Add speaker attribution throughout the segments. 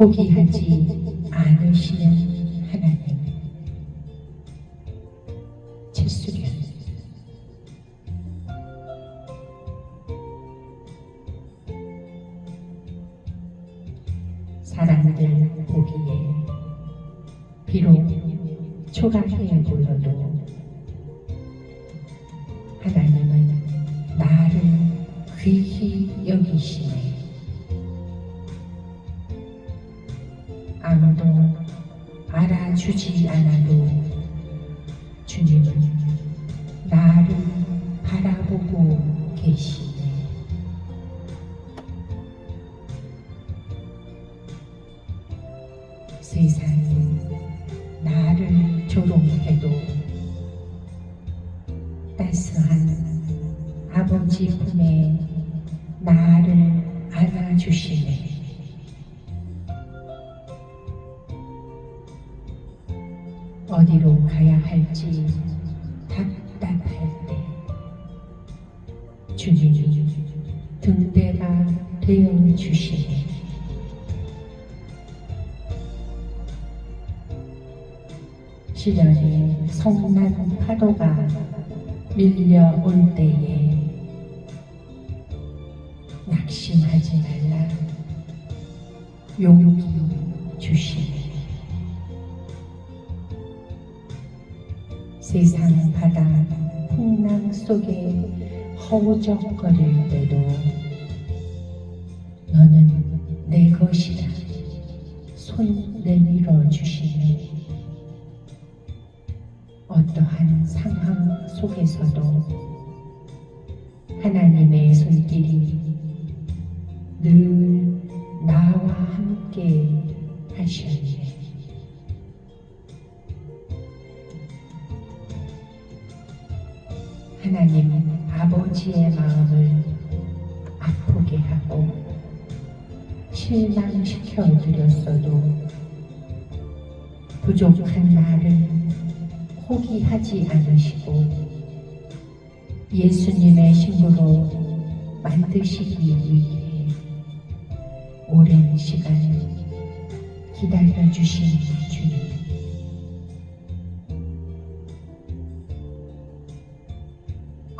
Speaker 1: 포기하지 않으시는 하나님. 최수련 사람들 보기에 비록 초라해 보여도 하나님은 나를 귀히 여기시네. 알아주지 않아도 주님은 나를 바라보고 계시네. 세상이 나를 조롱해도 따스한 아버지 품에 나를 안아주시네. 어디로 가야 할지 답답할 때 주님이 등대가 되어 주시네. 시련의 성난 파도가 밀려올 때에 낙심하지 말라 용기 주시네. 세상 바다 풍랑 속에 허우적거릴 때도 너는 내 것이다 손 내밀어 주시네. 어떠한 상황 속에서도 하나님의 손길이 늘 나와 함께 하셨네. 하나님 아버지의 마음을 아프게 하고 실망시켜 드렸어도 부족한 나를 포기하지 않으시고 예수님의 신부로 만드시기 위해 오랜 시간 기다려 주신 주님.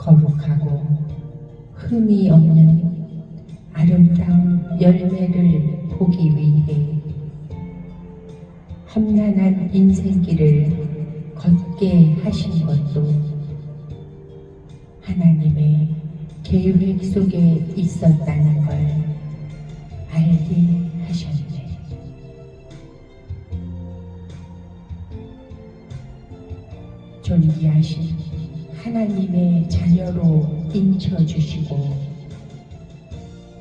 Speaker 1: 거룩하고 흠이 없는 아름다운 열매를 보기 위해 험난한 인생길을 걷게 하신 것도 하나님의 계획 속에 있었다는 걸 알게 하셨네. 존귀하신 하나님의 자녀로 인쳐주시고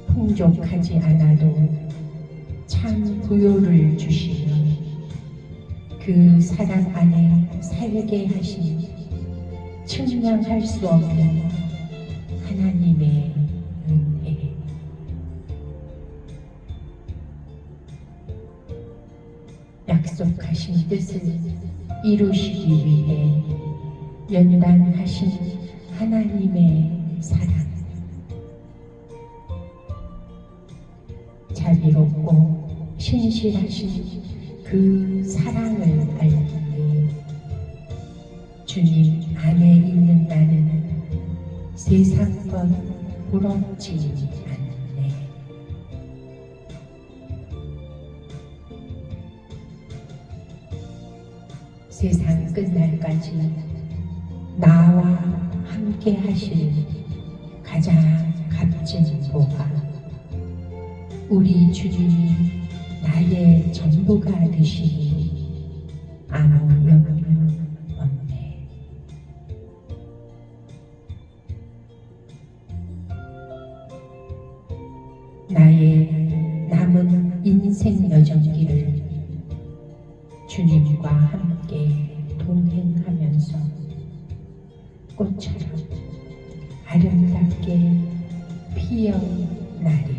Speaker 1: 풍족하지 않아도 참 부요를 주시며 그 사랑 안에 살게 하신 측량할 수 없는 하나님의 은혜. 약속하신 뜻을 이루시기 위해 연단하신 하나님의 사랑 자비롭고 신실하신 그 사랑을 알기에 주님 안에 있는 나는 세상 것 부럽지 않네. 세상 끝날까지 나와 함께 하실 가장 값진 보가 우리 주님이 나의 전부가 되시니 아무 염려 없네. 나의 남은 인생 여정길을 주님과 함께 아름답게 피어나리.